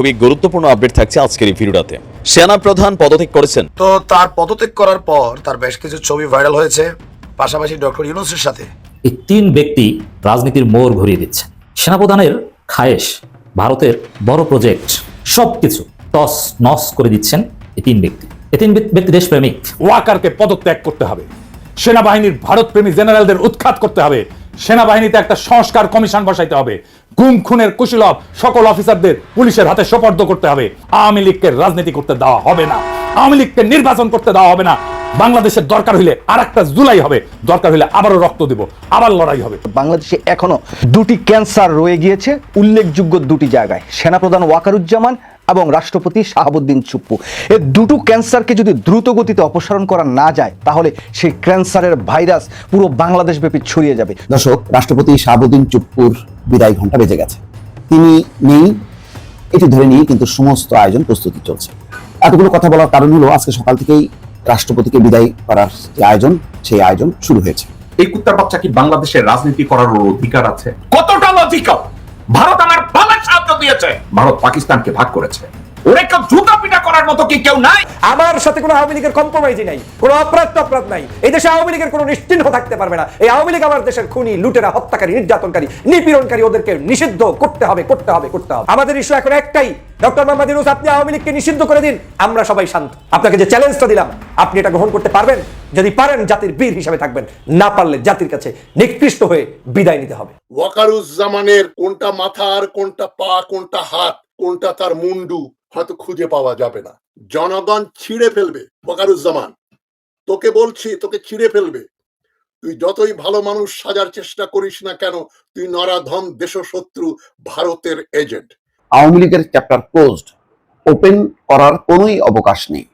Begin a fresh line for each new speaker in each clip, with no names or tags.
খুবই গুরুত্বপূর্ণ আপডেট থাকছে আজকের এই ভিডিওটাতে। সেনা প্রধান পদত্যাগ করেছেন।
তো তার পদত্যাগ করার পর তার বেশ কিছু ছবি ভাইরাল হয়েছে পাশাপাশি ডক্টর ইউনুসের সাথে।
এই তিন ব্যক্তি রাজনীতির মোড় ঘুরিয়ে দিচ্ছে। সেনাপ্রধানের খায়েশ ভারতের বড় প্রজেক্ট সবকিছু টস নস করে দিচ্ছেন এই তিন ব্যক্তি। এই তিন ব্যক্তি- ব্যক্তি দেশপ্রেমিক।
ওয়াকারকে পদত্যাগ করতে হবে। সেনাবাহিনীর ভারতপ্রেমী জেনারেলদের উৎখাত করতে হবে। সেনাবাহিনীতে একটা সংস্কার কমিশন বসাইতে হবে। গুম, খুনের কুশীলভ সকল অফিসারদের পুলিশের হাতে সোপর্দ করতে হবে। আওয়ামী লীগকে রাজনীতি করতে দেওয়া হবে না। আওয়ামী লীগকে নির্বাচন করতে দেওয়া হবে না। বাংলাদেশের দরকার হইলে আর একটা জুলাই হবে। দরকার হইলে আবারও রক্ত দিব, আবার লড়াই হবে।
বাংলাদেশে এখনও দুটি ক্যান্সার রয়ে গিয়েছে। উল্লেখযোগ্য দুটি জায়গায়। সেনাপ্রধান ওয়াকারুজ্জামান এবং রাষ্ট্রপতি শাহাবুদ্দিন চুপ্পু। এই দুটো ক্যান্সারকে যদি দ্রুত গতিতে অপসারণ করা না যায় তাহলে সেই ক্যান্সারের ভাইরাস পুরো বাংলাদেশ ব্যাপী ছড়িয়ে যাবে।
দর্শক রাষ্ট্রপতি শাহাবুদ্দিন চুপ্পুর বিদায় ঘণ্টা বেজে গেছে। তিনি নেই এটি ধরে নিয়ে কিন্তু সমস্ত আয়োজন প্রস্তুতি চলছে। এতগুলো কথা বলার কারণ হলো আজকে সকাল থেকেই রাষ্ট্রপতিকে বিদায় করার যে আয়োজন সেই আয়োজন শুরু হয়েছে।
এই কুত্তার বাচ্চা কি বাংলাদেশের রাজনীতি করার অধিকার আছে? কতটা লজিক্যাল? ভারত আমার বাবার সাহায্য দিয়েছে। ভারত পাকিস্তানকে ভাগ করেছে। ওরে কেউ জুতা পিটা করার মতো কি কেউ নাই?
আমার সাথে কোনো আওয়ামী লীগের কম্প্রোমাইজই নাই কোনো অপরাধ অপরাধ নাই। এই দেশে আওয়ামী লীগের কোনো নিশ্চিহ্ন থাকতে পারবে না। এই আওয়ামী লীগ আমার দেশের খুনি লুটেরা হত্যাকারী নির্যাতনকারী নিপীড়নকারী ওদেরকে নিষিদ্ধ করতে হবে করতে হবে করতে হবে। আমাদের ইস্যু এখন একটাই ডক্টর মোহাম্মদ ইউনুস আপনি আওয়ামী লীগকে নিষিদ্ধ করে দিন আমরা সবাই শান্ত। আপনাকে যে চ্যালেঞ্জটা দিলাম আপনি এটা গ্রহণ করতে পারবেন? যদি পারেন জাতির বীর হিসাবে থাকবেন। না পারলে জাতির কাছে নিকৃষ্ট হয়ে বিদায় নিতে হবে।
ওয়াকারুজ্জামানের কোনটা মাথা আর কোনটা পা কোনটা হাত কোনটা তার মুন্ডু? হয়তো খুঁজে পাওয়া যাবে না। জনগণ ছিঁড়ে ফেলবে ওয়াকারুজ্জামান তোকে বলছি তোকে ছিঁড়ে ফেলবে। তুই যতই ভালো মানুষ সাজার চেষ্টা করিস না কেন তুই নরাধম দেশশত্রু ভারতের এজেন্ট
আওয়ামী লীগের চ্যাপ্টার ক্লোজড ওপেন করার কোনোই অবকাশ নেই।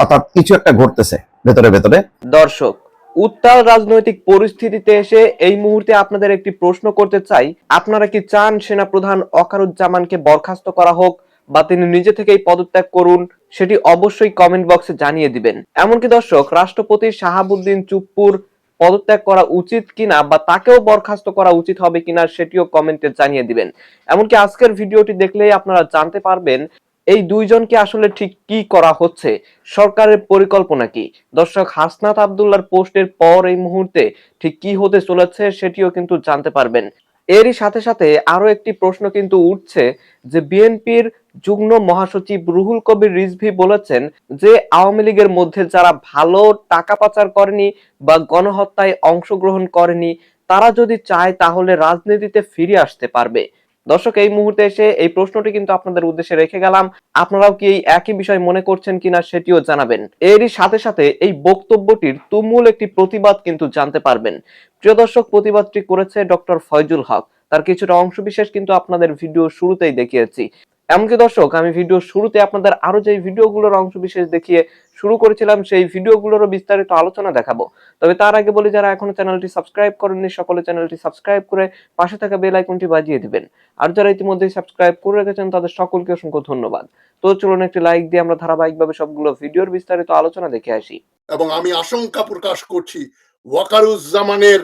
অর্থাৎ কিছু একটা ঘটতেছে ভেতরে ভেতরে।
দর্শক উত্তাল রাজনৈতিক পরিস্থিতিতে এসে এই মুহূর্তে আপনাদের একটি প্রশ্ন করতে চাই। আপনারা কি চান সেনা প্রধান অকারুজ্জামানকে বরখাস্ত করা হোক বা তিনি নিজে থেকেই পদত্যাগ করুন, সেটি অবশ্যই কমেন্ট বক্সে জানিয়ে দিবেন। এমনকি দর্শক, রাষ্ট্রপতি শাহাবুদ্দিন চুপ্পুর পদত্যাগ করা উচিত কিনা বা তাকেও বরখাস্ত করা উচিত হবে কিনা সেটিও কমেন্টে জানিয়ে দিবেন। এমনকি আজকের ভিডিওটি দেখলেই আপনারা জানতে পারবেন, এই দুইজনকে আসলে ঠিক কি করা হচ্ছে, সরকারের পরিকল্পনা কি? দর্শক, হাসনাত আবদুল্লার পোস্টের পর এই মুহূর্তে ঠিক কি হতে চলেছে সেটিও কিন্তু জানতে পারবেন। এরই সাথে সাথে আরও একটি প্রশ্ন কিন্তু উঠছে যে বিএনপির যুগ্ম মহাসচিব রুহুল কবির রিজভি বলেছেন যে আওয়ামী লীগের মধ্যে যারা ভালো টাকা পাচার করেনি বা গণহত্যায় অংশগ্রহণ করেনি, তারা যদি চায় তাহলে রাজনীতিতে ফিরে আসতে পারবে। দর্শক, এই মুহূর্তে এসে এই প্রশ্নটি কিন্তু আপনাদের উদ্দেশ্যে রেখে গেলাম। আপনারাও কি এই একই বিষয় মনে করছেন কিনা সেটিও জানাবেন। এরই সাথে সাথে এই বক্তব্যটির তুমুল একটি প্রতিবাদ কিন্তু জানতে পারবেন। প্রিয় দর্শক, প্রতিবাদটি করেছে ডক্টর ফয়জুল হক। তার কিছুটা অংশ বিশেষ কিন্তু আপনাদের ভিডিও শুরুতেই দেখিয়েছি। এমনকি দর্শক, আমি ভিডিও শুরুতে আপনাদের আরও যে ভিডিওগুলোর অংশ বিশেষ দেখিয়ে শুরু করেছিলাম, সেই ভিডিওগুলোরও বিস্তারিত আলোচনা দেখাবো। তবে তার আগে বলি, যারা এখনও চ্যানেলটি সাবস্ক্রাইব করেননি, সকলে চ্যানেলটি সাবস্ক্রাইব করে পাশে থাকা বেল আইকনটি বাজিয়ে দিবেন। আর যারা ইতিমধ্যেই সাবস্ক্রাইব করে রেখেছেন, তাদের সকলকে অসংখ্য ধন্যবাদ। তো চলুন একটি লাইক দিয়ে আমরা ধারাবাহিকভাবে সবগুলো ভিডিওর বিস্তারিত আলোচনা দেখে আসি।
এবং আমি আশঙ্কা প্রকাশ করছি, ওয়াকারুজ্জামানের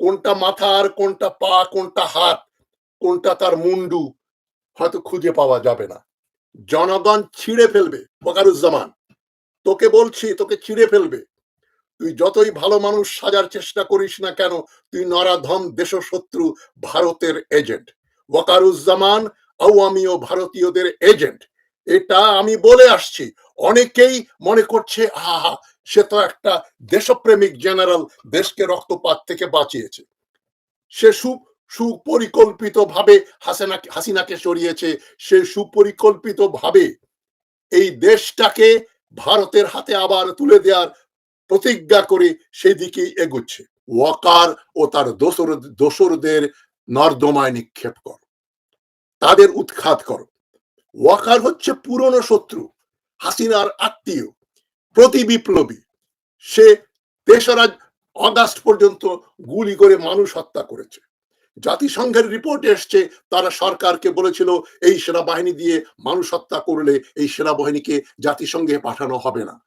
কোনটা মাথা আর কোনটা পা, কোনটা হাত, কোনটা তার মুন্ডু? হয়তো খুঁজে পাওয়া যাবে না। জনগণ ছিঁড়ে ফেলবে ওয়াকারুজ্জামান তোকে বলছি, তোকে ছিঁড়ে ফেলবে। তুই যতই ভালো মানুষ সাজার চেষ্টা করিস না কেন, তুই নরাধম দেশশত্রু ভারতের এজেন্ট। ওয়াকারুজ্জামান আওয়ামী ও ভারতীয়দের এজেন্ট। এটা আমি বলে আসছি। অনেকেই মনে করছে, আহা, সে তো একটা দেশপ্রেমিক জেনারেল দেশকে রক্তপাত থেকে বাঁচিয়েছে। সে সু সুপরিকল্পিত ভাবে হাসিনাকে সরিয়েছে, সে সুপরিকল্পিত ভাবে এই দেশটাকে ভারতের হাতে আবার তুলে দেওয়ার প্রতিজ্ঞা করে সেদিকেই এগুচ্ছে। ওয়াকার ও তার দোসর দোসরদের নর্দমায় নিক্ষেপ কর। তাদের উৎখাত করো। ওয়াকার হচ্ছে পুরনো শত্রু, হাসিনার আত্মীয়, প্রতি বিপ্লবী। সে তেসরা অগাস্ট পর্যন্ত গুলি করে মানুষ হত্যা করেছে। জাতিসংঘের রিপোর্ট এসছে, তারা সরকারকে বলেছিল, এই সেনাবাহিনী দিয়ে মানুষ হত্যা করলে এই সেনাবাহিনীকে জাতিসংঘে পাঠানো হবে না।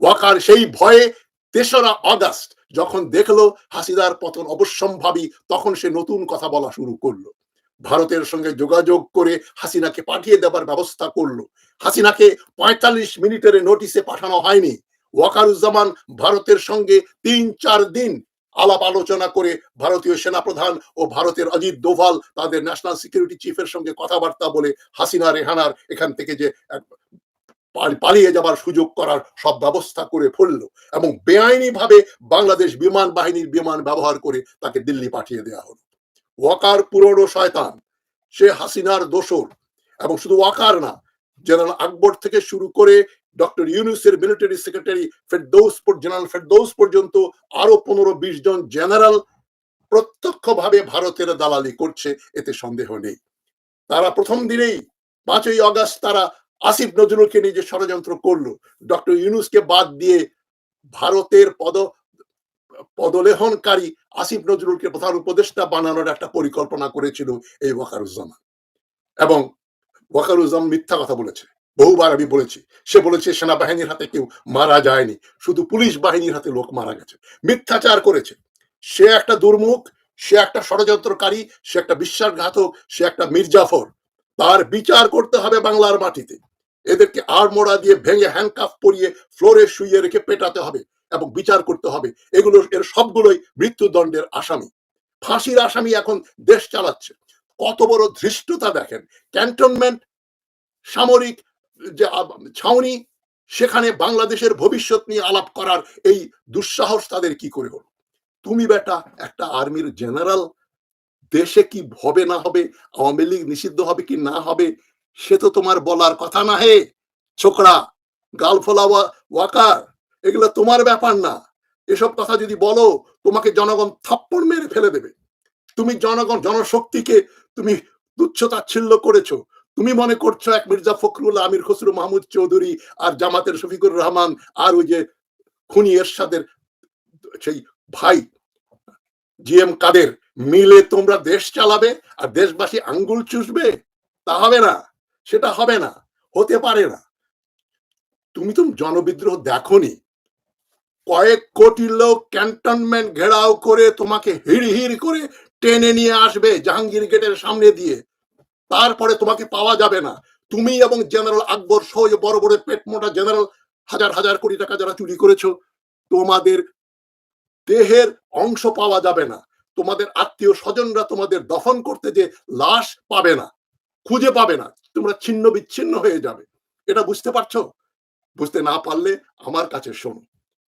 ওয়াকার সেই ভয়ে তেসরা অগাস্ট যখন দেখল হাসিনার পতন অবশ্যম্ভাবী, তখন সে নতুন কথা বলা শুরু করল। ভারতের সঙ্গে যোগাযোগ করে হাসিনাকে পাঠিয়ে দেবার ব্যবস্থা করল। হাসিনাকে পঁয়তাল্লিশ মিনিটের নোটিশে পাঠানো হয়নি। ওয়াকারুজ্জামান ভারতের সঙ্গে তিন চার দিন আলাপ আলোচনা করে ভারতীয় সেনাপ্রধান ও ভারতের অজিত দোভাল তাদের ন্যাশনাল সিকিউরিটি চিফের সঙ্গে কথাবার্তা বলে হাসিনা, রেহানার এখান থেকে যে পালিয়ে যাবার সুযোগ করার সব ব্যবস্থা করে ফেলল এবং বেআইনি ভাবে বাংলাদেশ বিমান বাহিনীর বিমান ব্যবহার করে তাকে দিল্লি পাঠিয়ে দেওয়া হলো। ওয়াকার পুরনো শয়তান, সে হাসিনার দোসর এবং শুধু ওয়াকার না, জেনারেল আকবর থেকে শুরু করে ডক্টর ইউনুসের military secretary Ferdous general Ferdous পর্যন্ত আরও পনেরো বিশ জন জেনারেল প্রত্যক্ষভাবে ভারতের দালালি করছে, এতে সন্দেহ নেই। তারা প্রথম দিনেই পাঁচই অগস্ট তারা আসিফ নজরুলকে নিয়ে যে ষড়যন্ত্র করল ডক্টর ইউনুসকে বাদ দিয়ে ভারতের পদ, পদলেহনকারী আসিফ নজরুলকে প্রধান উপদেষ্টা বানানোর একটা পরিকল্পনা করেছিল এই ওয়াকারুজ্জামান। এবং ওয়াকারুজ্জামান মিথ্যা কথা বলেছে। বহুবার আমি বলেছি, সে বলেছে, সেনাবাহিনীর হাতে কেউ মারা যায়নি, শুধু পুলিশ বাহিনীর হাতে লোক মারা গেছে। মিথ্যাচার করেছে। সে একটা দুর্মুখ, সে একটা ষড়যন্ত্রকারী, সে একটা বিশ্বাসঘাতক, সে একটা মির্জাফর। তার বিচার করতে হবে বাংলার মাটিতে। এদেরকে আড়মোড়া দিয়ে ভেঙে হ্যান্ডকাফ পরিয়ে ফ্লোরে শুইয়ে রেখে পেটাতে হবে এবং বিচার করতে হবে। এগুলো, এর সবগুলোই মৃত্যুদণ্ডের আসামি। ফাঁসির আসামি এখন দেশ চালাচ্ছে। কত বড় ধৃষ্টতা দেখেন। ক্যান্টনমেন্ট, সামরিক ছাউনি, সেখানে বাংলাদেশের ভবিষ্যৎ নিয়ে আলাপ করার এই দুঃসাহস তাদের কি করে হলো? তুমি বেটা একটা আর্মির জেনারেল, দেশে কি হবে না হবে, আওয়ামী লীগ নিষিদ্ধ হবে কি না হবে, সে তো তোমার বলার কথা না হে। ছোকরা, গালফলা ওয়া- ওয়াকার, এগুলো তোমার ব্যাপার না। এসব কথা যদি বলো, তোমাকে জনগণ থাপ্পড় মেরে ফেলে দেবে। তুমি জনগণ, জনশক্তিকে তুমি তুচ্ছ তাচ্ছিল্য করেছ। তুমি মনে করছ এক মির্জা ফখরুল, আমির খসরু মাহমুদ চৌধুরী আর জামাতের শফিকুর রহমান আর ওই যে খুনি এরশাদের সেই ভাই জিএম কাদের মিলে তোমরা দেশ চালাবে আর দেশবাসী আঙ্গুল চুষবে? তা হবে না, সেটা হবে না, হতে পারে না। তুমি তো জনবিদ্রোহ দেখনি। কয়েক কোটি লোক ক্যান্টনমেন্ট ঘেরাও করে তোমাকে হিড় হিড় করে টেনে নিয়ে আসবে জাহাঙ্গীর গেটের সামনে দিয়ে। তারপরে তোমাকে পাওয়া যাবে না। তুমি এবং জেনারেল আকবর সহ বড় বড় পেট মোটা জেনারেল হাজার হাজার কোটি টাকা যারা চুরি করেছ, তোমাদের দেহের অংশ পাওয়া যাবে না। তোমাদের আত্মীয় স্বজনরা তোমাদের দফন করতে যে লাশ পাবে না, খুঁজে পাবে না, তোমরা ছিন্ন বিচ্ছিন্ন হয়ে যাবে। এটা বুঝতে পারছ? বুঝতে না পারলে আমার কাছে শোনো,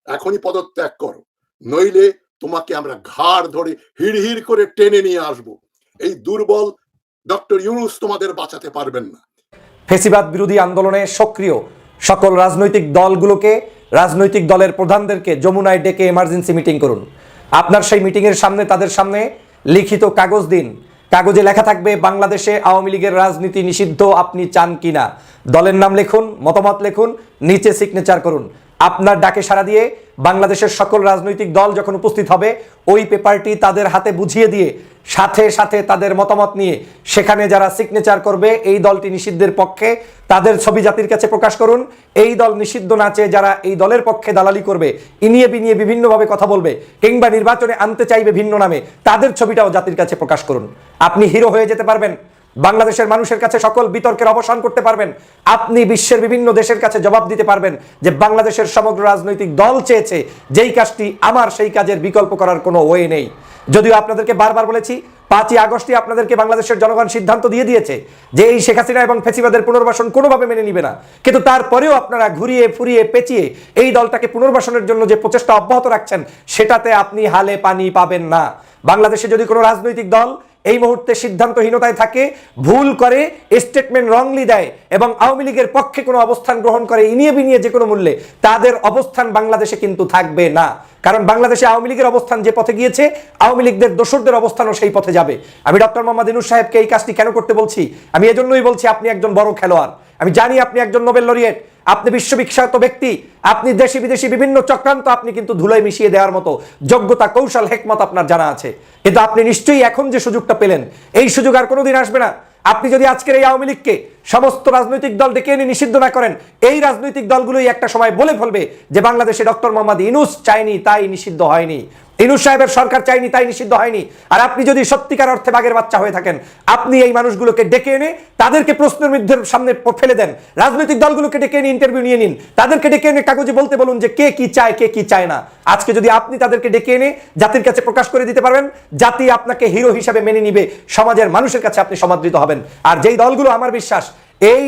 এখনই পদত্যাগ করো, নইলে তোমাকে আমরা ঘাড় ধরে হিড় হিড় করে টেনে নিয়ে আসব। এই দুর্বল ডক্টর ইউনুস তোমাদের বাঁচাতে পারবেন না।
ফেসিবাদ বিরোধী আন্দোলনে সক্রিয়। সকল রাজনৈতিক দলগুলোকে, রাজনৈতিক দলের প্রধানদেরকে যমুনায় ডেকে এমার্জেন্সি মিটিং করুন। আপনার সেই মিটিংয়ের সামনে, তাদের সামনে লিখিত কাগজ দিন। কাগজে লেখা থাকবে, বাংলাদেশে আওয়ামী লীগের রাজনীতি নিষিদ্ধ, আপনি চান কিনা দলের নাম লিখুন, মতামত লিখুন, নিচে সিগনেচার করুন। আপনার ডাকে সাড়া দিয়ে বাংলাদেশের সকল রাজনৈতিক দল যখন উপস্থিত হবে, ওই পেপারটি তাদের হাতে বুঝিয়ে দিয়ে, সাথে সাথে তাদের মতামত নিয়ে, সেখানে যারা সিগনেচার করবে, এই দলটি নিষিদ্ধের পক্ষে, তাদের ছবি জাতির কাছে প্রকাশ করুন। এই দল নিষিদ্ধ না চেয়ে যারা এই দলের পক্ষে দালালি করবে, ইনিয়ে বিনিয়ে বিভিন্নভাবে কথা বলবে, কিংবা নির্বাচনে আনতে চাইবে ভিন্ন নামে, তাদের ছবিটাও জাতির কাছে প্রকাশ করুন। আপনি হিরো হয়ে যেতে পারবেন। বাংলাদেশের মানুষের কাছে সকল বিতর্কের অবসান করতে পারবেন। আপনি বিশ্বের বিভিন্ন দেশের কাছে জবাব দিতে পারবেন যে বাংলাদেশের সমগ্র রাজনৈতিক দল চেয়েছে যেই কাজটি আমার সেই কাজের বিকল্প করার কোনো ওয়ে নেই। যদিও আপনাদেরকে বারবার বলেছি, পাঁচই আগস্টই আপনাদেরকে বাংলাদেশের জনগণ সিদ্ধান্ত দিয়ে দিয়েছে যে এই শেখ হাসিনা এবং ফেসিবাদের পুনর্বাসন কোনোভাবে মেনে নিবে না। কিন্তু তারপরেও আপনারা ঘুরিয়ে ফুরিয়ে পেঁচিয়ে এই দলটাকে পুনর্বাসনের জন্য যে প্রচেষ্টা অব্যাহত রাখছেন, সেটাতে আপনি হালে পানি পাবেন না। বাংলাদেশে যদি কোনো রাজনৈতিক দল এই মুহূর্তে সিদ্ধান্তহীনতায় থাকে, ভুল করে স্টেটমেন্ট রংলি দেয় এবং আওয়ামী লীগের পক্ষে কোনো অবস্থান গ্রহণ করে ইনিয়ে বিনিয়ে যে কোনো মূল্যে, তাদের অবস্থান বাংলাদেশে কিন্তু থাকবে না। কারণ বাংলাদেশে আওয়ামী লীগের অবস্থান যে পথে গিয়েছে, আওয়ামী লীগদের দোসরদের অবস্থানও সেই পথে যাবে। আমি ডক্টর মোহাম্মদ ইনুস সাহেবকে এই কাজটি কেন করতে বলছি? আমি এজন্যই বলছি আপনি একজন বড় খেলোয়াড়। আমি জানি আপনি একজন নোবেল লরিয়েট। আপনি বিশ্ববিখ্যাত ব্যক্তি, আপনি দেশি বিদেশি বিভিন্ন চক্রান্ত আপনি কিন্তু ধুলোয় মিশিয়ে দেওয়ার মতো যোগ্যতা, কৌশল, হেকমত আপনার জানা আছে। কিন্তু আপনি নিশ্চয়ই এখন যে সুযোগটা পেলেন, এই সুযোগ আর কোনোদিন আসবে না। আপনি যদি আজকের এই আওয়ামী লীগকে সমস্ত রাজনৈতিক দল ডেকে এনে নিষিদ্ধ না করেন, এই রাজনৈতিক দলগুলোই একটা সময় বলে ফেলবে যে বাংলাদেশে ডক্টর মোহাম্মদ ইনুস চায়নি, তাই নিষিদ্ধ হয়নি। ইনুস সাহেবের সরকার চাইনি তাই নিষিদ্ধ হয়নি। আর আপনি যদি সত্যিকার অর্থে বাঘের বাচ্চা হয়ে থাকেন, আপনি এই মানুষগুলোকে ডেকে এনে তাদেরকে প্রশ্নের মধ্যে সামনে ফেলে দেন। রাজনৈতিক দলগুলোকে ডেকে এনে ইন্টারভিউ নিয়ে নিন। তাদেরকে ডেকে এনে কাগজে বলতে বলুন যে কে কি চায়, কে কি চায় না। আজকে যদি আপনি তাদেরকে ডেকে এনে জাতির কাছে প্রকাশ করে দিতে পারবেন, জাতি আপনাকে হিরো হিসাবে মেনে নিবে, সমাজের মানুষের কাছে আপনি সমাদৃত হবেন। আর যেই দলগুলো আমার বিশ্বাস, এই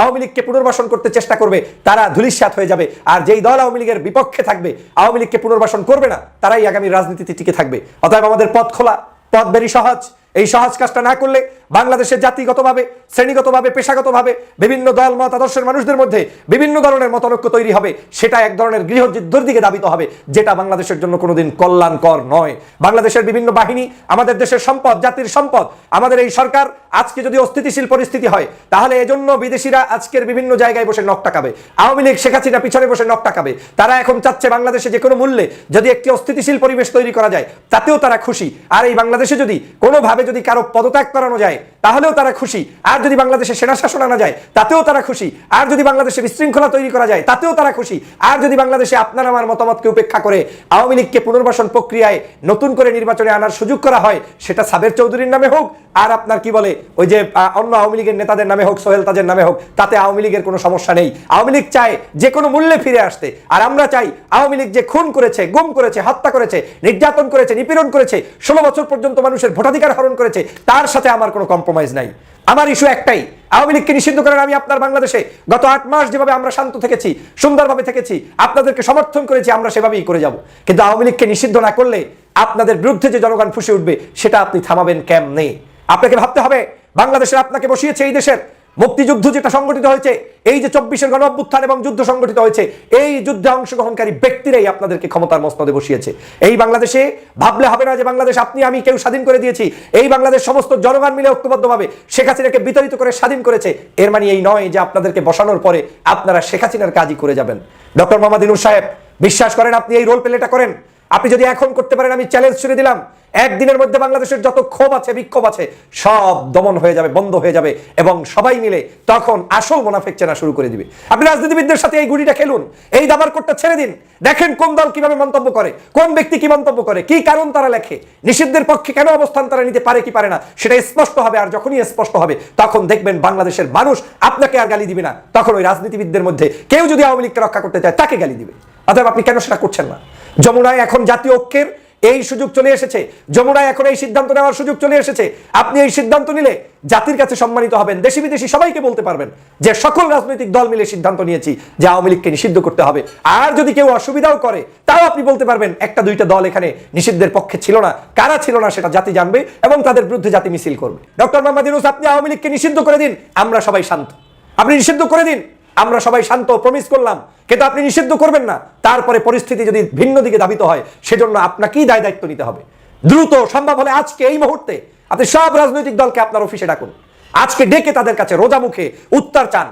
আওয়ামী লীগকে পুনর্বাসন করতে চেষ্টা করবে, তারা ধুলিস্যাত হয়ে যাবে। আর যেই দল আওয়ামী লীগের বিপক্ষে থাকবে, আওয়ামী লীগকে পুনর্বাসন করবে না, তারাই আগামী রাজনীতিতে টিকে থাকবে। অতএব আমাদের পথ খোলা, পথ বেরি সহজ। এই সহজ কাজটা না করলে বাংলাদেশের জাতিগতভাবে, শ্রেণীগতভাবে, পেশাগতভাবে বিভিন্ন দল, মত, আদর্শের মানুষদের মধ্যে বিভিন্ন ধরনের মতনৈক্য তৈরি হবে। সেটা এক ধরনের গৃহযুদ্ধের দিকে দাবিত হবে, যেটা বাংলাদেশের জন্য কোনোদিন কল্যাণকর নয়। বাংলাদেশের বিভিন্ন বাহিনী, আমাদের দেশের সম্পদ, জাতির সম্পদ, আমাদের এই সরকার আজকে যদি অস্থিতিশীল পরিস্থিতি হয়, তাহলে এজন্য বিদেশিরা আজকের বিভিন্ন জায়গায় বসে নখ টাকাবে। আওয়ামী লীগ, শেখ হাসিনা পিছনে বসে নখ টাকাবে। তারা এখন চাচ্ছে বাংলাদেশে যে কোনো মূল্যে যদি একটি অস্থিতিশীল পরিবেশ তৈরি করা যায়, তাতেও তারা খুশি। আর এই বাংলাদেশে যদি কোনোভাবে যদি কারও পদত্যাগ করানো যায়, তাহলেও তারা খুশি। আর যদি বাংলাদেশে সেনা শাসন আনা যায়, তাতেও তারা খুশি। আর যদি বাংলাদেশে বিশৃঙ্খলা তৈরি করা যায়, তাতেও তারা খুশি। আর যদি বাংলাদেশে আপনার আমার মতামতকে উপেক্ষা করে আওয়ামী লীগকে পুনর্বাসন প্রক্রিয়ায় নতুন করে নির্বাচনে আনার সুযোগ করা হয়, সেটা সাবের চৌধুরীর নামে হোক, আর আপনার কি বলে ওই যে অন্য আওয়ামী লীগের নেতাদের নামে হোক, সোহেল তাজের নামে হোক, তাতে আওয়ামী লীগের কোনো সমস্যা নেই। আওয়ামী লীগ চায় যে কোনো মূল্যে ফিরে আসতে। আর আমরা চাই আওয়ামী লীগ যে খুন করেছে, গুম করেছে, হত্যা করেছে, নির্যাতন করেছে, নিপীড়ন করেছে, ষোলো বছর পর্যন্ত মানুষের ভোটাধিকার হরণ করেছে, তার সাথে আমার কোনো কম্প্রোমাইজ নাই। আমার ইস্যু একটাই, আওয়ামী লীগকে নিষিদ্ধ করেন আমি আপনার বাংলাদেশে গত আট মাস যেভাবে আমরা শান্ত থেকেছি, সুন্দরভাবে থেকেছি, আপনাদেরকে সমর্থন করেছি, আমরা সেভাবেই করে যাব। কিন্তু আওয়ামী লীগকে নিষিদ্ধ না করলে আপনাদের বিরুদ্ধে যে জনগণ ফুসে উঠবে, সেটা আপনি থামাবেন কেমনে? আপনাকে ভাবতে হবে, বাংলাদেশের আপনাকে বসিয়েছে এই দেশের মুক্তিযুদ্ধ যেটা সংগঠিত হয়েছে, এই যে চব্বিশের গণ অভ্যুত্থান এবং যুদ্ধ সংগঠিত হয়েছে, এই যুদ্ধে অংশগ্রহণকারী ব্যক্তিরাই আপনাদেরকে ক্ষমতার মস্তদে বসিয়েছে। এই বাংলাদেশে ভাবলে হবে না যে বাংলাদেশ, আপনি, আমি কেউ স্বাধীন করে দিয়েছি। এই বাংলাদেশ সমস্ত জনগণ মিলে ঐক্যবদ্ধভাবে শেখ হাসিনাকে বিতাড়িত করে স্বাধীন করেছে। এর মানে এই নয় যে আপনাদেরকে বসানোর পরে আপনারা শেখ হাসিনার কাজই করে যাবেন। ডক্টর মোহাম্মদ ইনুর সাহেব, বিশ্বাস করেন আপনি এই রোল প্লেটা করেন? আপনি যদি এখন করতে পারেন, আমি চ্যালেঞ্জ ছুড়ে দিলাম। একদিনের মধ্যে বাংলাদেশের যত ক্ষোভ আছে, বিক্ষোভ আছে, সব দমন হয়ে যাবে, বন্ধ হয়ে যাবে এবং সবাই মিলে তখন আসল মোনাফেক চেনা শুরু করে দিবে। আপনি রাজনীতিবিদদের সাথে এই গুড়িটা খেলুন, এই দাবার কোটটা ছেড়ে দিন। দেখেন কোন দল কীভাবে মন্তব্য করে, কোন ব্যক্তি কি মন্তব্য করে, কি কারণ তারা লেখে, নিষিদ্ধের পক্ষে কেন অবস্থান তারা নিতে পারে কি পারে না, সেটা স্পষ্ট হবে আর যখনই স্পষ্ট হবে, তখন দেখবেন বাংলাদেশের মানুষ আপনাকে আর গালি দিবে না। তখন ওই রাজনীতিবিদদের মধ্যে কেউ যদি আওয়ামী লীগকে রক্ষা করতে চায়, তাকে গালি দিবে। অতএব আপনি কেন সেটা করছেন না? যমুনায় এখন জাতীয় ঐক্যের এই সুযোগ চলে এসেছে। যমুনায় এখন এই সিদ্ধান্ত নেওয়ার সুযোগ চলে এসেছে। আপনি এই সিদ্ধান্ত নিলে জাতির কাছে সম্মানিত হবেন, দেশি বিদেশি সবাইকে বলতে পারবেন যে সকল রাজনৈতিক দল মিলে সিদ্ধান্ত নিয়েছি যে আওয়ামী লীগকে নিষিদ্ধ করতে হবে। আর যদি কেউ অসুবিধাও করে, তাও আপনি বলতে পারবেন একটা দুইটা দল এখানে নিষিদ্ধের পক্ষে ছিল না। কারা ছিল না সেটা জাতি জানবে এবং তাদের বিরুদ্ধে জাতি মিছিল করবে। ডক্টর মোহাম্মদ ইউনুস, আপনি আওয়ামী লীগকে নিষিদ্ধ করে দিন, আমরা সবাই শান্ত। আপনি নিষিদ্ধ করে দিন আমরা সবাই শান্ত প্রমিস করলাম। কিন্তু আপনি নিষিদ্ধ করবেন না। তারপরে পরিস্থিতি যদি ভিন্ন দিকে ধাবিত হয়, সেজন্য আপনাকেই দায় দায়িত্ব নিতে হবে। দ্রুত, সম্ভব হলে আজকে, এই মুহূর্তে আপনি সব রাজনৈতিক দলকে আপনার অফিসে ডাকুন। আজকে ডেকে তাদের কাছে রোজা মুখে উত্তর চান।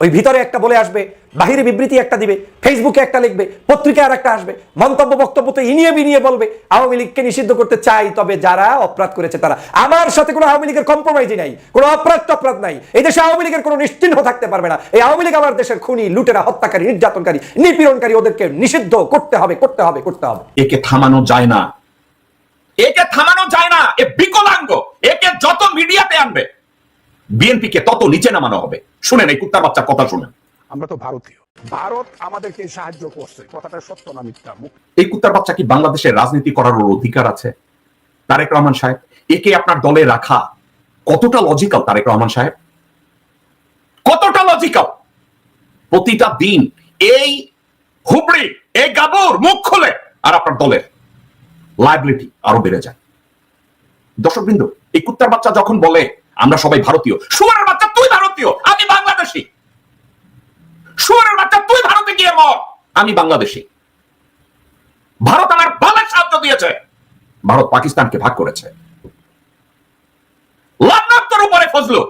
ওই ভিতরে একটা বলে আসবে, বাহিরে বিবৃতি একটা দিবে ফেসবুকে একটা লিখবে, পত্রিকায় আর একটা আসবে, মন্তব্য বক্তব্য তো ইনিয়ে বিনিয়ে বলবে, আওয়ামী লীগকে নিষিদ্ধ করতে চাই, তবে যারা অপরাধ করেছে তারা। আমার সাথে কোনো আওয়ামী লীগের কম্প্রোমাইজই নাই, কোনো অপরাধ অপরাধ নাই। এই দেশে আওয়ামী লীগের কোনো নিশ্চিহ্ন থাকতে পারবে না। এই আওয়ামী লীগ আমার দেশের খুনি, লুটেরা, হত্যাকারী, নির্যাতনকারী, নিপীড়নকারী, ওদেরকে নিষিদ্ধ করতে হবে করতে হবে করতে হবে।
একে থামানো যায় না। একে থামানো যায় না, এ বিকলাঙ্গ, একে যত মিডিয়াতে আনবে বিএনপি কে তত নিচে নামানো হবে। শুনেন এই কুত্তার বাচ্চার কথা শুনেন।
আমরা তো ভারতীয়। ভারত আমাদেরকে সাহায্য করছে। কথাটা সত্য না মিথ্যা?
এই কুত্তার বাচ্চা কি বাংলাদেশের রাজনীতি করার অধিকার আছে? তারেক রহমান সাহেব একে আপনার দলে রাখা কতটা লজিক্যাল তারেক রহমান সাহেব? কতটা লজিক্যাল প্রতিটা দিন এই হুবড়ি এই গাবর মুখ খুলে আর আপনার দলের লাইবিলিটি আরও বেড়ে যায়। দর্শকবৃন্দ এই কুত্তার বাচ্চা যখন বলে আমরা সবাই ভারতীয়। শুয়ারের বাচ্চা তুই ভারতীয় আমি বাংলাদেশি। শুয়ারের বাচ্চা, তুই ভারতে গিয়ে মর। আমি বাংলাদেশি। ভারত আমার বালের সাহায্য দিয়েছে। ভারত পাকিস্তানকে ভাগ করেছে। লান্নার উপরে ফজলো,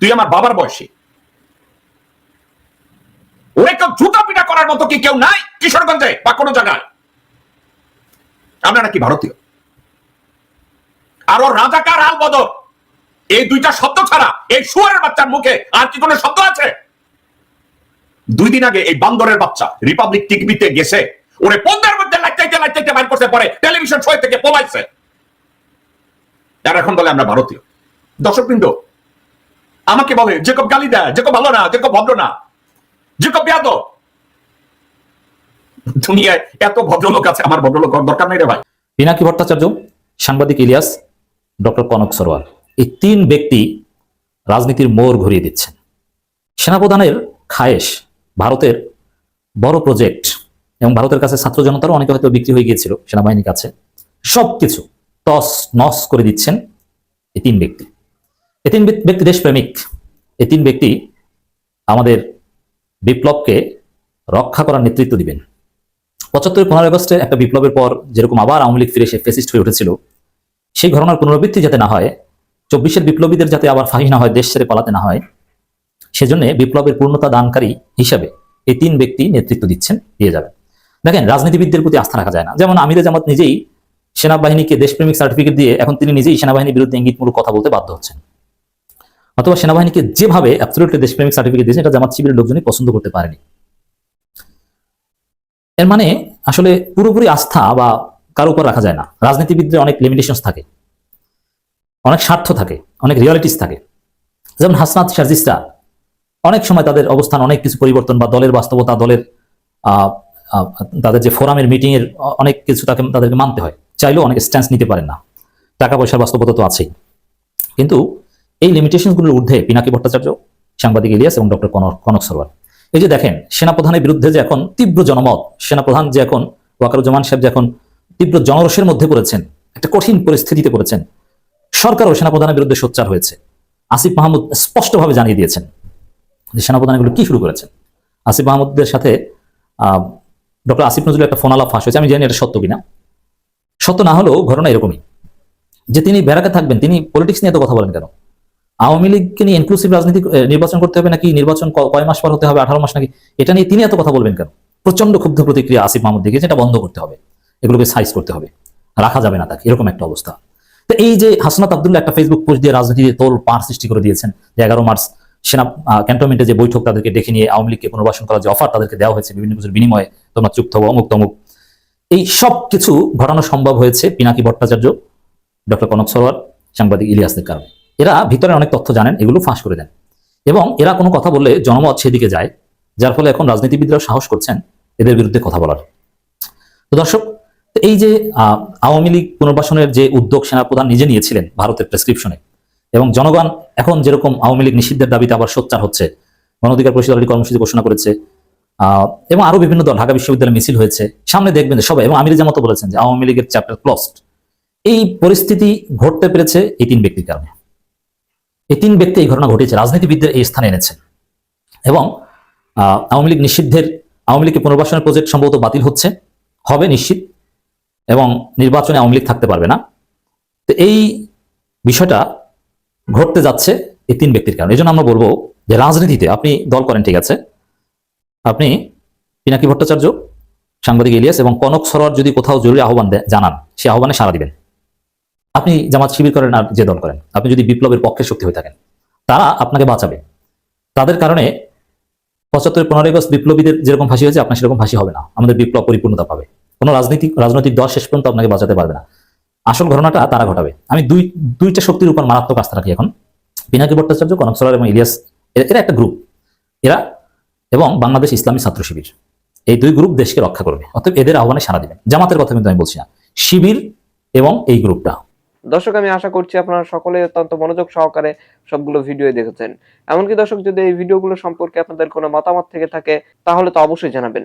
তুই আমার বাবার বয়সী। ওরে কেউ জুতা পিটা করার মতো কি কেউ নাই কিশোরগঞ্জে বা কোনো জায়গায়? আমরা নাকি ভারতীয়? আর রাজাকার আল বদর এই দুইটা শব্দ ছাড়া এই শুয়ারের বাচ্চার মুখে আর কি কোনো শব্দ আছে? দুই দিন আগে এই বান্দরের বাচ্চা রিপাবলিক টিভিতে গেছে। ওরে পদ্মার মধ্যে লাইটাইতে লাইটাইতে বাইর করতে পারে। টেলিভিশন শো থেকে পলাইছে। আর এখন বলে আমরা ভারতীয়। দর্শকবৃন্দ, আমাকে বলে, জেকব গালি দেয়, জেকব ভালো না, জেকব ভদ্র না, জেকব বেয়াদ দুনিয়ায় এত ভদ্রলোক আছে, আমার ভদ্রলোক দরকার নেই রে ভাই।
পিনাকি ভট্টাচার্য, সাংবাদিক ইলিয়াস, ডক্টর কনক সরোয়ার এই তিন ব্যক্তি রাজনীতির মোড় ঘুরিয়ে দিচ্ছেন। সেনাপ্রধানের খায়েশ ভারতের বড় প্রজেক্ট এবং ভারতের কাছে ছাত্র জনতারও অনেকে হয়তো বিক্রি হয়ে গিয়েছিল সেনাবাহিনীর কাছে। সবকিছু টস নস করে দিচ্ছেন এই তিন ব্যক্তি। এই তিন ব্যক্তি ব্যক্তি দেশপ্রেমিক। এই তিন ব্যক্তি আমাদের বিপ্লবকে রক্ষা করার নেতৃত্ব দিবেন। পঁচাত্তর পনেরো আগস্টে একটা বিপ্লবের পর যেরকম আবার আওয়ামী লীগ ফিরে এসে ফেসিস্ট হয়ে উঠেছিল, সেই ঘটনার পুনরাবৃত্তি যাতে না হয় চব্বিশের বিপ্লবীদের যাতে আবার ফাঁসি না হয়, দেশ ছেড়ে পালাতে না হয়, সেজন্য বিপ্লবের পূর্ণতা দানকারী হিসাবে এই তিন ব্যক্তি নেতৃত্ব দিচ্ছেন, দিয়ে যাবেন। দেখেন, রাজনীতিবিদদের প্রতি আস্থা রাখা যায় না। যেমন আমিরে জামাত নিজেই সেনাবাহিনীকে দেশপ্রেমিক সার্টিফিকেট দিয়ে এখন তিনি নিজেই সেনাবাহিনীর বিরুদ্ধে ইঙ্গিতমূলক কথা বলতে বাধ্য হচ্ছেন। অথবা সেনাবাহিনীকে যেভাবে অ্যাবসলিউটলি দেশপ্রেমিক সার্টিফিকেট দিয়েছেন এটা জামাত শিবিরের লোকজনই পছন্দ করতে পারেনি। এর মানে আসলে পুরোপুরি আস্থা বা কারও উপর রাখা যায় না। রাজনীতিবিদদের অনেক লিমিটেশনস থাকে। অনেক স্বার্থ থাকে, অনেক রিয়ালিটিস থাকে। যেমন হাসনাত শারজিস্টা অনেক সময় তাদের অবস্থান, অনেক কিছু পরিবর্তন বা দলের বাস্তবতা, দলের তাদের যে ফোরামের মিটিং এর অনেক কিছু তাকে, তাদেরকে মানতে হয়। চাইলেও অনেক স্ট্যান্স নিতে পারেন না। টাকা পয়সার বাস্তবতা তো আছেই। কিন্তু এই লিমিটেশনগুলোর ঊর্ধ্বে পিনাকি ভট্টাচার্য, সাংবাদিক ইলিয়াস এবং ডক্টর কনক কনক এই যে দেখেন, সেনাপ্রধানের বিরুদ্ধে যে এখন তীব্র জনমত, সেনাপ্রধান যে এখন ওয়াকারুজ্জামান সাহেব যে এখন তীব্র জনরসের মধ্যে পড়েছেন, একটা কঠিন পরিস্থিতিতে পড়েছেন সরকারও সেনাপ্রধানের বিরুদ্ধে সোচ্চার হয়েছে। আসিফ মাহমুদ স্পষ্টভাবে জানিয়ে দিয়েছেন যে সেনাপ্রধান এগুলো কি শুরু করেছেন। আসিফ মাহমুদের সাথে ডক্টর আসিফ নজরুল একটা ফোন আলাপ ফাঁস হয়েছে। আমি জানি এটা সত্য কিনা। সত্য না হলেও ঘটনা এরকমই। যে তিনি ব্যারাকে থাকবেন, তিনি পলিটিক্স নিয়ে এত কথা বলেন কেন? আওয়ামী লীগকে নিয়ে ইনক্লুসিভ রাজনীতি নির্বাচন করতে হবে নাকি নির্বাচন কয় মাস পর হতে হবে, আঠারো মাস নাকি? এটা নিয়ে তিনি এত কথা বলবেন কেন? প্রচণ্ড ক্ষুব্ধ প্রতিক্রিয়া আসিফ মাহমুদ দিকে যেটা বন্ধ করতে হবে। এগুলোকে সাইজ করতে হবে। রাখা যাবে না তাকে। এরকম একটা অবস্থা। তো এই যে হাসনাত আব্দুল্লাহ একটা ফেসবুক পোস্ট দিয়ে রাজনীতিতে তোল, পার সৃষ্টি করে দিয়েছেন, যে এগারো মার্চ সেনা ক্যান্টনমেন্টে যে বৈঠক তাদেরকে ডেকে নিয়ে আওয়ামী লীগকে পুনর্বাসন করার যে অফার তাদেরকে দেওয়া হয়েছে বিভিন্ন কিছুর বিনিময়ে, তোমরা চুপ থাকো, অমুক তমুক। এই সব কিছু ঘটানো সম্ভব হয়েছে পিনাকি ভট্টাচার্য, ডক্টর কনক সরোয়ার, সাংবাদিক ইলিয়াসদের কারণে। এরা ভিতরে অনেক তথ্য জানেন, এগুলো ফাঁস করে দেন। এবং এরা কোনো কথা বললে জনমত সেদিকে যায়, যার ফলে এখন রাজনীতিবিদরা সাহস করছেন এদের বিরুদ্ধে কথা বলার। তো দর্শক এই যে আওয়ামী লীগ পুনর্বাসনের যে উদ্যোগ সেনাপ্রধান নিজে নিয়েছিলেন ভারতের প্রেসক্রিপশনে এবং জনগণ এখন যেরকম আওয়ামী লীগ নিষিদ্ধের দাবিতে আবার সোচ্চার হচ্ছে গণ অধিকার পরিষদ অলরেডি কর্মসূচি ঘোষণা করেছে এবং আরও বিভিন্ন দল ঢাকা বিশ্ববিদ্যালয়ে মিছিল হয়েছে সামনে দেখবেন সবাই এবং আমির জামাতও বলেছেন যে আওয়ামী লীগের চ্যাপ্টার ক্লস্ট এই পরিস্থিতি ঘটতে পেরেছে এই তিন ব্যক্তির কারণে। এই তিন ব্যক্তি এই ঘটনা ঘটিয়েছে রাজনীতিবিদদের এই স্থানে এনেছেন। এবং আহ, আওয়ামী লীগ নিষিদ্ধের আওয়ামী লীগের পুনর্বাসনের প্রজেক্ট সম্ভবত বাতিল হচ্ছে হবে নিশ্চিত। এবং নির্বাচনে আওয়ামী লীগ থাকতে পারবে না। তো এই বিষয়টা ঘটতে যাচ্ছে এই তিন ব্যক্তির কারণে। এই জন্য আমরা বলব যে রাজনীতিতে আপনি দল করেন, ঠিক আছে? আপনি পিনাকি ভট্টাচার্য, সাংবাদিক ইলিয়াস এবং কনক সরোয়ার যদি কোথাও জরুরি আহ্বান জানান, সে আহ্বানে সাড়া দিবেন। আপনি জামাত শিবির করেন আর যে দল করেন। আপনি যদি বিপ্লবের পক্ষে শক্তি হয়ে থাকেন, তারা আপনাকে বাঁচাবে। তাদের কারণে পঁচাত্তর, পনেরোই আগস্ট বিপ্লবীদের যেরকম ফাঁসি হয়েছে, আপনার সেরকম ফাঁসি হবে না। আমাদের বিপ্লব পরিপূর্ণতা পাবে। কোনো রাজনৈতিক রাজনৈতিক দল শেষ পর্যন্ত আপনাকে বাঁচাতে পারবে না। আসল ঘটনাটা তারা ঘটাবে। আমি দুই, দুইটা শক্তির উপর মারাত্মক আস্থা রাখি এখন। পিনাকি ভট্টাচার্য, কনক সরোয়ার এবং ইলিয়াস, এরা একটা গ্রুপ এরা এবং বাংলাদেশ ইসলামী ছাত্র শিবির। এই দুই গ্রুপ দেশকে রক্ষা করবে। অর্থাৎ এদের আহ্বানে সাড়া দিবেন। জামাতের কথা কিন্তু আমি বলছি না। শিবির এবং এই গ্রুপটা
দর্শক, আমি আশা করছি আপনারা সকলে অত্যন্ত মনোযোগ সহকারে সবগুলো ভিডিও দেখেছেন। এমনকি দর্শক, যদি এই ভিডিওগুলো সম্পর্কে আপনাদের কোনো মতামত থেকে থাকে, তাহলে তো অবশ্যই জানাবেন।